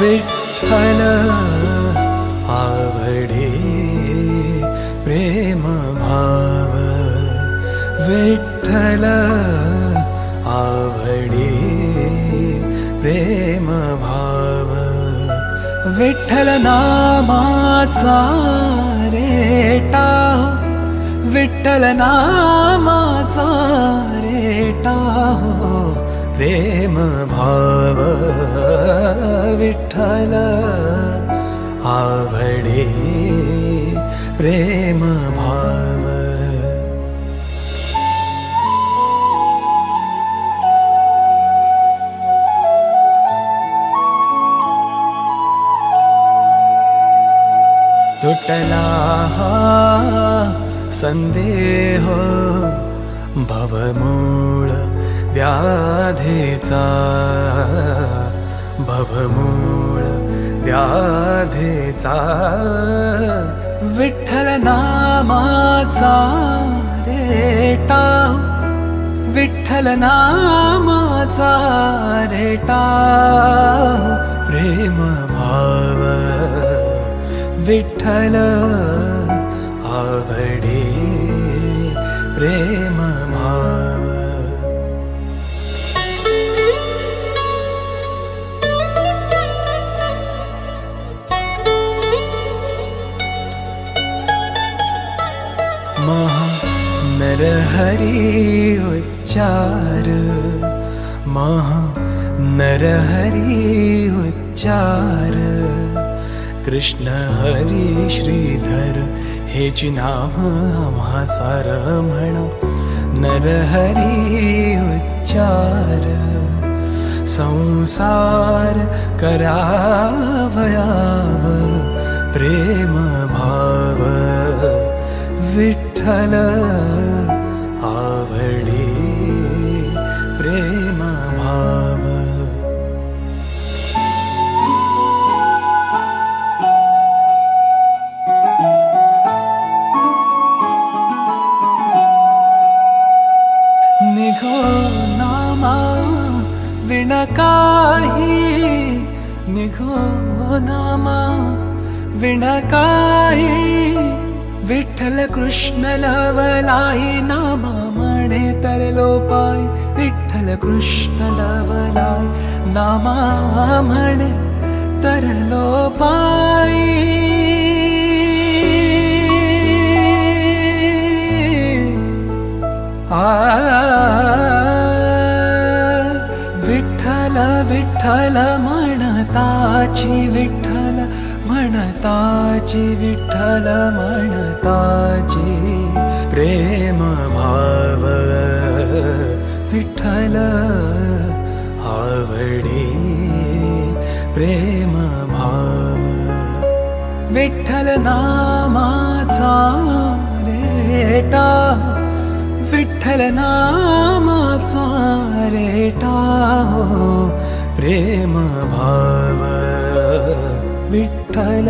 विठ्ठल आवडे प्रेम भाव. विठ्ठल आवडे प्रेम भाव. विठ्ठल नामाचा रेटा. विठ्ठल नामाचा रेटा हो. प्रेम भाव. विठ्ठल आवडे प्रेम भाव. तुटला संदेह भवमूळ व्याधेचा. भवमूळ व्याधेचा विठ्ठल नामाचा रेटा विठ्ठल नामाचा रेटा प्रेम भाव विठ्ठल आवडे प्रेम महा नरहरी उच्चार महा नरहरी उच्चार कृष्ण हरी श्रीधर नाम आम्हा सार म्हणा नरहरी उच्चार संसार करावयाव प्रेम भाव आवडे प्रेम भाव। निघो नामा विणकाही निघो नामा विणकाही विठ्ठल कृष्ण लवला नामाणे तर लो पाय विठल कृष्ण लव नामाण तरलोपाय। विठ्ठल विठ्ठल विठली विठ्ठल। म्हणताची विठ्ठल म्हणताची प्रेम भाव विठ्ठल आवडे प्रेम भाव. विठ्ठल नामाचा रेटा विठ्ठल नामाचा रेटा हो प्रेम भाव. विठ्ठल পাঠায়